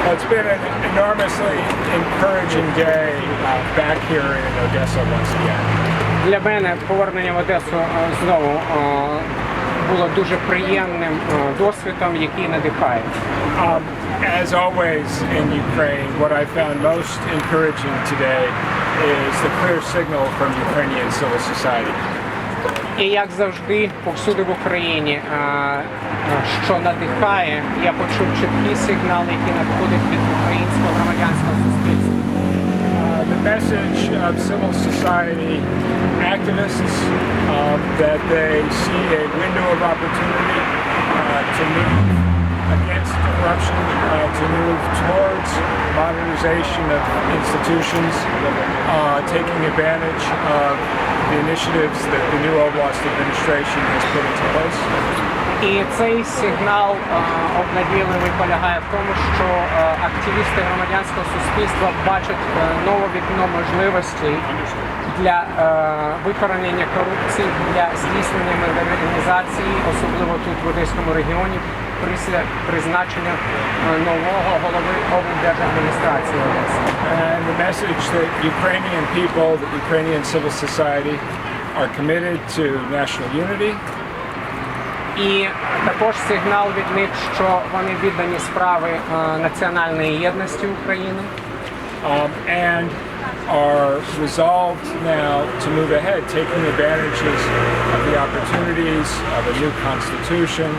Well, it's been an enormously encouraging day uh, back here in Odessa once again. Для мене повернення в Одесу е, знову е, було дуже приємним е, досвідом, який надихає. Um, as always in Ukraine, what I found most encouraging today is the clear signal from Ukrainian civil society. І як завжди, повсюди в Україні, е, е, що надихає, я почув чіткий сигнал, який надходить від українського громадянського суспільства. Uh, the message of civil society activists um, that they see a window of opportunity uh, to move against corruption, uh, to move towards modernization of institutions, uh, taking advantage of the initiatives that the new Oblast administration has put into place. І цей сигнал е, обнадійливий полягає в тому, що е, активісти громадянського суспільства бачать е, нове вікно можливостей для викоренення корупції, для здійснення модернізації, особливо тут в Одеському регіоні, після призначення е, нового голови облдержадміністрації Одеси. And the message that Ukrainian people, that Ukrainian civil society are committed to national unity, І також сигнал від них, що вони віддані справи е, національної єдності України. um, and are resolved now to move ahead, taking advantages of the opportunities of a new constitution,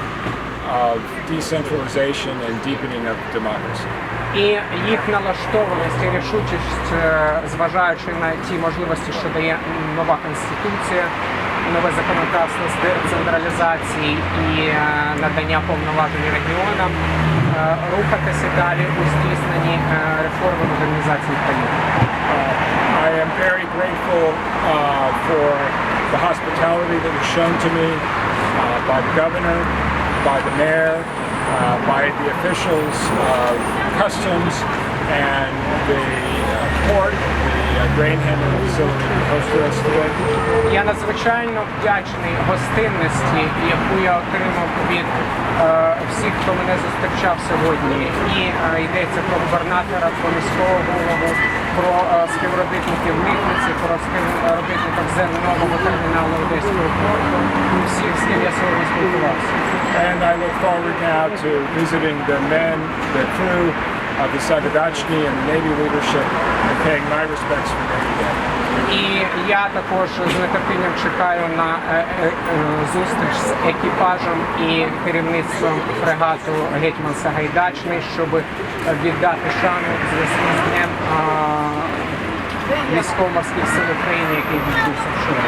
of decentralization and deepening of democracy. І їх налаштованість і рішучість, е, зважаючи на ті можливості, що дає нова конституція, нове законодавство з децентралізації і е, надання повноважень регіонам, е, рухатися далі у здійсненні реформи модернізації країни. I am very grateful uh, for the hospitality that was shown to me uh, by the governor, by the mayor, uh, by the officials of customs and the uh, port, the uh, grain handling facility that hosted us today. Я надзвичайно вдячний гостинності, яку я отримав від е, всіх, хто мене зустрічав сьогодні. І е, йдеться про губернатора, про міського голову, про е, співробітників митниці, про співробітників зернового терміналу Одеського порту і ким я сьогодні спілкувався. And I look forward now to visiting the men, the crew of the Sagadachny and the Navy leadership and paying my respects for Navy Day. І я також з нетерпінням чекаю на е, е, е, зустріч з екіпажем і керівництвом фрегату Гетьман Сагайдачний, щоб віддати шану зв'язку з днем військово-морських сил України, який відбувся вчора.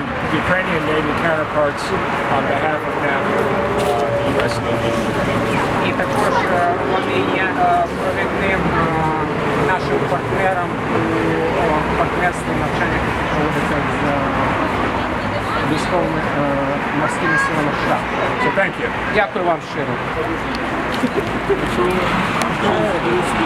Our Ukrainian Navy counterparts on behalf of NAFTA, uh, the U.S. Navy. І також вони є провідним нашим партнером у партнерстві навчання, проводиться з військовими морськими силами США. So thank you. Дякую вам щиро.